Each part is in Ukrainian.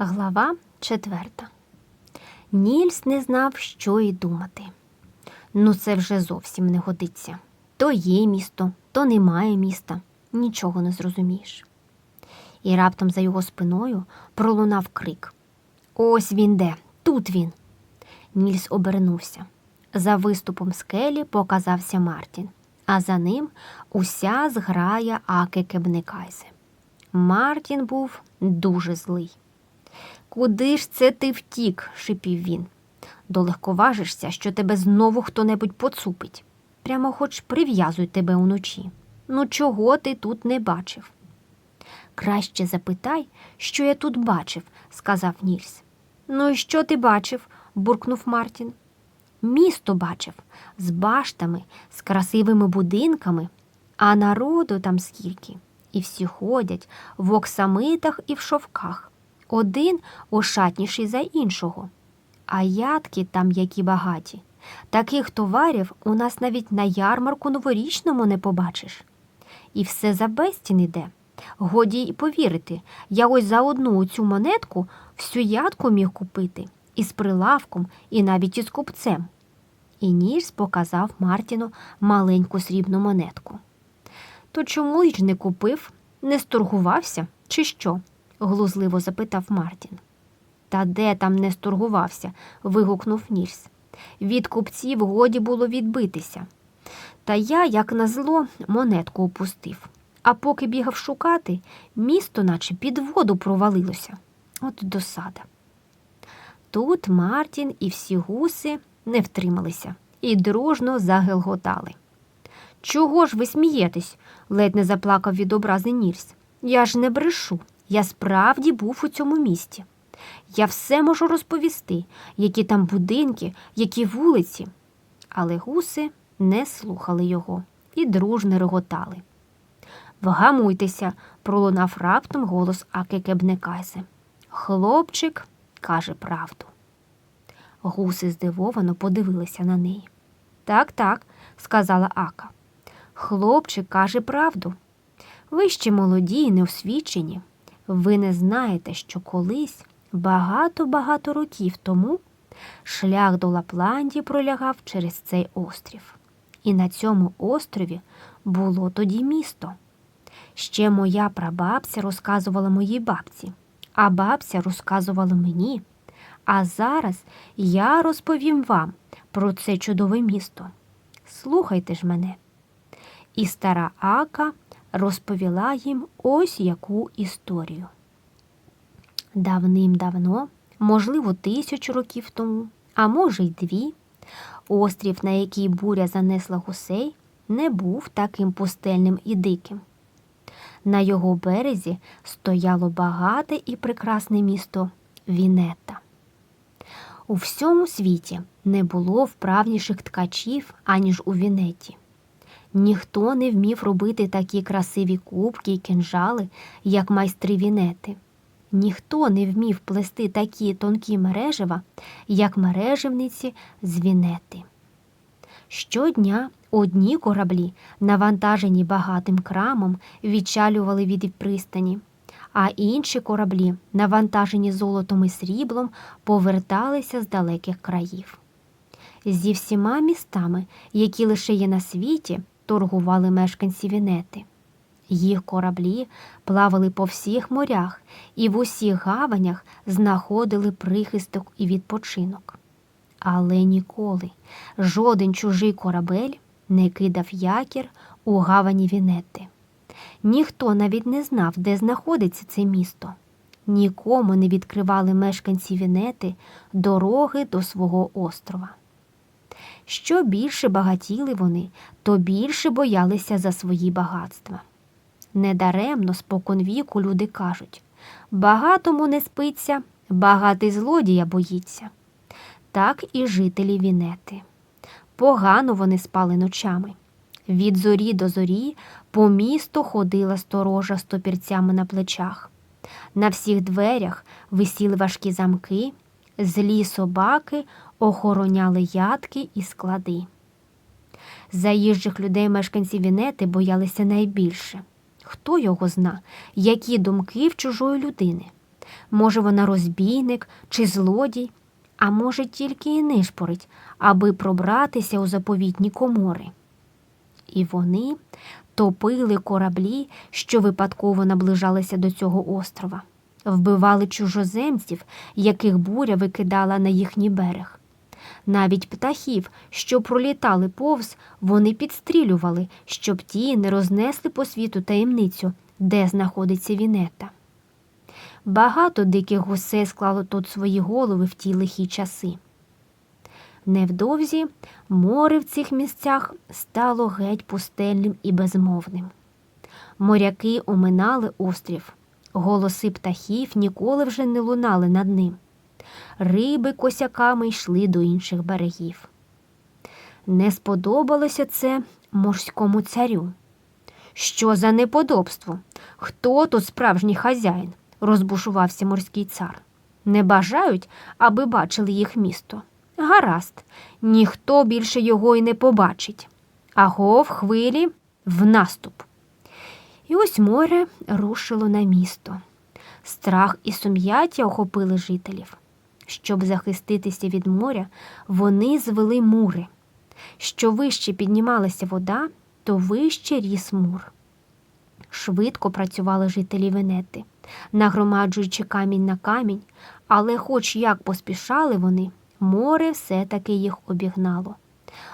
Глава четверта. Нільс не знав, що й думати. Ну, це вже зовсім не годиться. То є місто, то немає міста, нічого не зрозумієш. І раптом за його спиною пролунав крик. Ось він де, тут він. Нільс обернувся. За виступом скелі показався Мартін, а за ним уся зграя Аки Кебнекайзе. Мартін був дуже злий. Куди ж це ти втік? шипів він. Долегковажишся, що тебе знову хто-небудь поцупить. Прямо хоч прив'язуй тебе уночі. Ну, чого ти тут не бачив? Краще запитай, що я тут бачив, сказав Нільс. Ну і що ти бачив? буркнув Мартін. Місто бачив з баштами, з красивими будинками, а народу там скільки. І всі ходять в оксамитах і в шовках. Один ошатніший за іншого. А ядки там які багаті. Таких товарів у нас навіть на ярмарку новорічному не побачиш. І все за безцін іде. Годі й повірити, я ось за одну цю монетку всю ядку міг купити і з прилавком, і навіть із купцем. І Нільс показав Мартіну маленьку срібну монетку. То чому ж не купив, не сторгувався, чи що? Глузливо запитав Мартін. Та де там не сторгувався? вигукнув Нільс. Від купців годі було відбитися. Та я, як назло, монетку опустив. А поки бігав шукати, місто наче під воду провалилося. От досада. Тут Мартін і всі гуси не втрималися і дружно загелготали. Чого ж ви смієтесь? ледь не заплакав від образи Нільс. Я ж не брешу. Я справді був у цьому місті. Я все можу розповісти, які там будинки, які вулиці. Але гуси не слухали його і дружно реготали. Вгамуйтеся, пролунав раптом голос Акекебнекайзе. Хлопчик каже правду. Гуси здивовано подивилися на неї. Так, так, сказала Ака. Хлопчик каже правду. Ви ще молоді і неосвічені. Ви не знаєте, що колись, багато-багато років тому, шлях до Лапландії пролягав через цей острів. І на цьому острові було тоді місто. Ще моя прабабця розказувала моїй бабці, а бабця розказувала мені. А зараз я розповім вам про це чудове місто. Слухайте ж мене. І стара Ака розповіла їм ось яку історію. Давним-давно, можливо, тисячу років тому, а може й дві, острів, на який буря занесла гусей, не був таким пустельним і диким. На його березі стояло багате і прекрасне місто Вінета. У всьому світі не було вправніших ткачів, аніж у Вінеті. Ніхто не вмів робити такі красиві кубки й кинжали, як майстри Вінети. Ніхто не вмів плести такі тонкі мережева, як мережевниці з Вінети. Щодня одні кораблі, навантажені багатим крамом, відчалювали від пристані, а інші кораблі, навантажені золотом і сріблом, поверталися з далеких країв. Зі всіма містами, які лише є на світі, торгували мешканці Вінети. Їх кораблі плавали по всіх морях і в усіх гаванях знаходили прихисток і відпочинок. Але ніколи жоден чужий корабель не кидав якір у гавані Вінети. Ніхто навіть не знав, де знаходиться це місто. Нікому не відкривали мешканці Вінети дороги до свого острова. Що більше багатіли вони, то більше боялися за свої багатства. Недаремно споконвіку люди кажуть багатому не спиться, багатий злодія боїться. Так і жителі Вінети. Погано вони спали ночами. Від зорі до зорі по місту ходила сторожа з топірцями на плечах. На всіх дверях висіли важкі замки, злі собаки охороняли ядки і склади. Заїжджих людей мешканці Вінети боялися найбільше. Хто його зна, які думки в чужої людини? Може, вона розбійник чи злодій, а може, тільки і нишпорить, аби пробратися у заповітні комори. І вони топили кораблі, що випадково наближалися до цього острова, вбивали чужоземців, яких буря викидала на їхній берег. Навіть птахів, що пролітали повз, вони підстрілювали, щоб ті не рознесли по світу таємницю, де знаходиться Вінета. Багато диких гусей склало тут свої голови в ті лихі часи. Невдовзі море в цих місцях стало геть пустельним і безмовним. Моряки оминали острів, голоси птахів ніколи вже не лунали над ним. Риби косяками йшли до інших берегів. Не сподобалося це морському царю. Що за неподобство? Хто тут справжній хазяїн? розбушувався морський цар. Не бажають, аби бачили їх місто. Гаразд, ніхто більше його й не побачить. Аго в хвилі в наступ. І ось море рушило на місто. Страх і сум'яття охопили жителів. Щоб захиститися від моря, вони звели мури. Що вище піднімалася вода, то вище ріс мур. Швидко працювали жителі Венети, нагромаджуючи камінь на камінь, але, хоч як поспішали вони, море все-таки їх обігнало.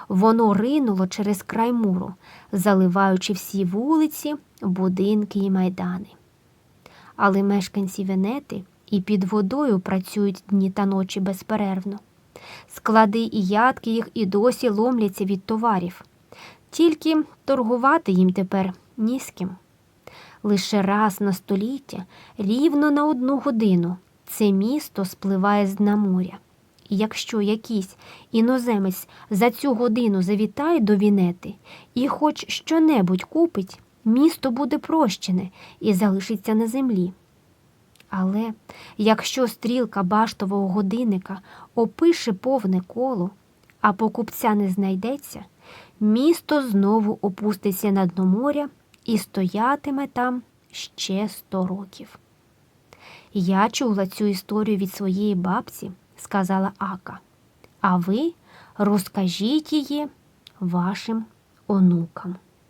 Воно ринуло через край муру, заливаючи всі вулиці, будинки і майдани. Але мешканці Венети і під водою працюють дні та ночі безперервно. Склади і ядки їх і досі ломляться від товарів. Тільки торгувати їм тепер ні з ким. Лише раз на століття, рівно на одну годину, це місто спливає з дна моря. Якщо якийсь іноземець за цю годину завітає до Вінети і хоч щонебудь купить, місто буде прощене і залишиться на землі. Але якщо стрілка баштового годинника опише повне коло, а покупця не знайдеться, місто знову опуститься на дно моря і стоятиме там ще сто років. Я чула цю історію від своєї бабці, сказала Ака, а ви розкажіть її вашим онукам.